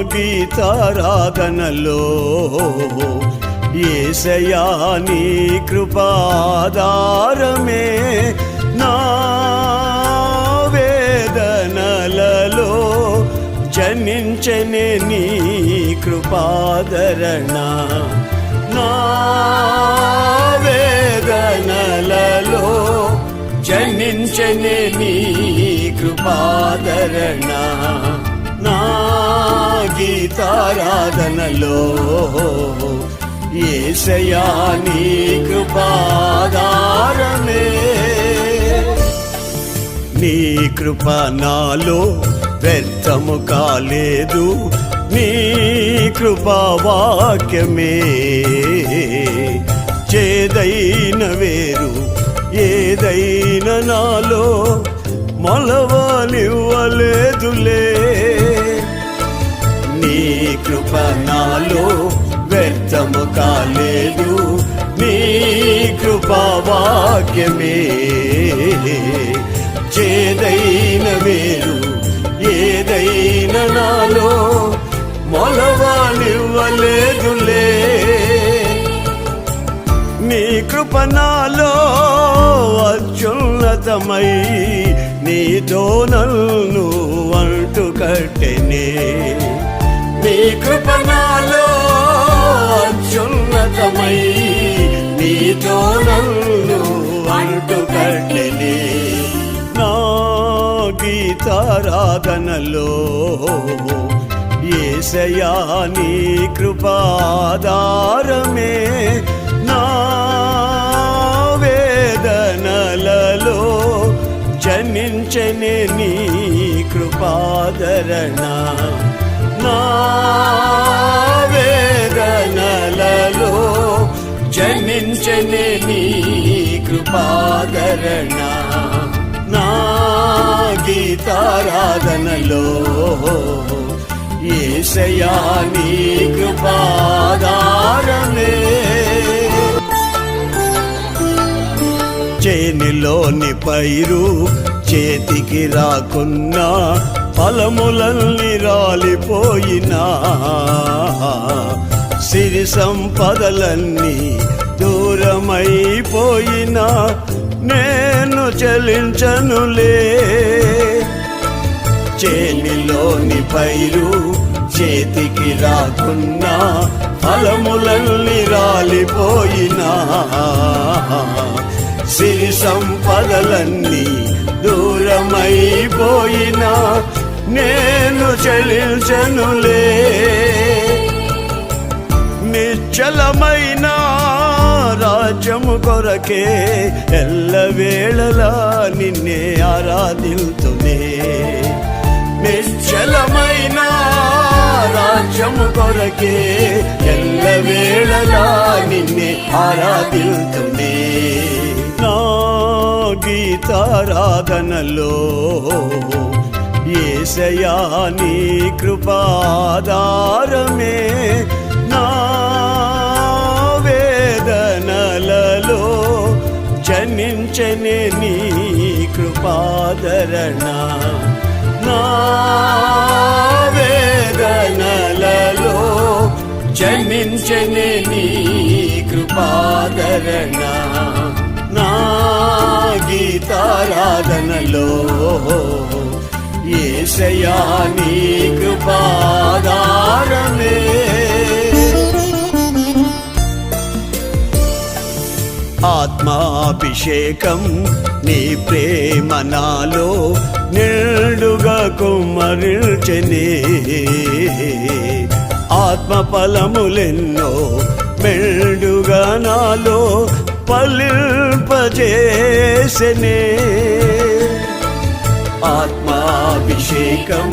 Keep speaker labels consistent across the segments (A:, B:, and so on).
A: గీతారాధనలో ఏసయా నీ కృపాదారమే నా వేదనలలో జనించనే నీ కృపాదరణ. నా వేదనలలో జనించనే నీ కృపాదరణ. గీతారాధనలో ఏసయా నీ కృపాదారమే నీ కృప నాలో వ్యర్థము కాలేదు నీ కృపావాక్యమే చేదైన వేరు ఏదైన నాలో మొలవనివ్వలేదులే. కృప నాలో వ్యర్థము కాలేదు. నీ కృపావాక్యమే చేదైన వేరు ఏదైన నాలో మొలవానివ్వలేదులే నీ కృప నాలో అత్యున్నతమై నీతో నన్ను అంటు కట్టెనే అత్యున్నతమై నీతో నన్ను అంటు కట్టెనే నా గీతారాధనలో ఏసయా నీ కృపాదారమే నా వేదనలలో జనించని నీ కృపాదరణ. నా నీ కృపాగరణ. నా గీతారాధనలో ఏసయా నీ కృపాదారమే చేనిలోని పైరు చేతికి రాకున్నా ఫలములన్నీ రాలిపోయినా. సిరి సంపదలన్నీ దూరమైపోయినా నేను చలించనులే. చేనిలోని పైరు చేతికి రాకున్నా ఫలములన్నీ రాలిపోయినా. సిరి సంపదలన్నీ దూరమైపోయినా నేను చలించనులే. నిశ్చలమైనా రాజ్యము కొరకే ఎల్లవేళలా నిన్నే ఆరాధిల్తునే. నిశ్చలమైన రాజ్యము కొరకే ఎల్లవేళలా నిన్నే ఆరాధిల్తునే. నా గీతారాధనలో ఏసయా నీ కృపాదారమే కృపాదరణ నా వేదనలలో జనించని నీ కృపాదరణ నా గీతారాధనలో ఏసయా నీ కృపాదారమే ఆత్మాభిషేకం నీ ప్రేమ నాలో నిండుగా కుమ్మరిల్చనే ఆత్మ ఫలములెన్నో మెండుగా నాలో పలింపజేసనే ఆత్మాభిషేకం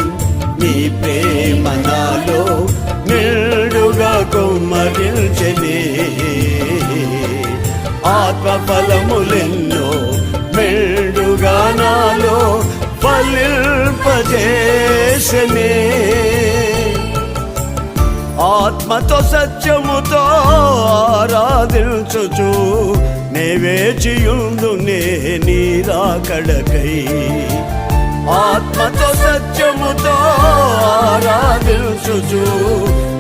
A: నీ ప్రేమ నాలో నిండుగా కుమ్మరిల్చనే ఆత్మఫలములెన్నో మెండుగా నాలో ఫలింపజేసనే ఆత్మతో సత్యముతో ఆరాధించుచు నేవేచియుందు నే నీరాకడకై. ఆత్మతో సత్యముతో ఆరాధించుచు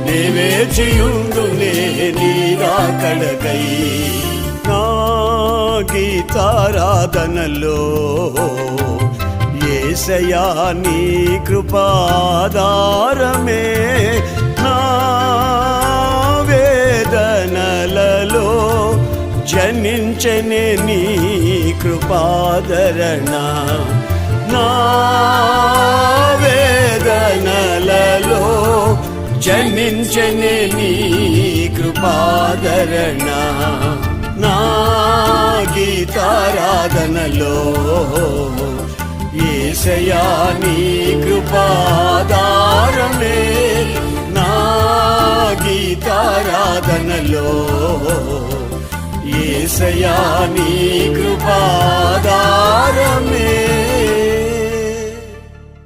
A: నీవే నే నీరాకడకై. గీతారాధనలో. ఏసయా నీ కృపాదారమే నా వేదనలలో. జనించని నీ కృపాదరణ నా వేదనలలో. జనించని నీ కృపాదరణ గీతారాధనలో ఏసయా నీ కృపాదారమే నా గీతారాధనలో. ఏసయా నీ కృపాదారమే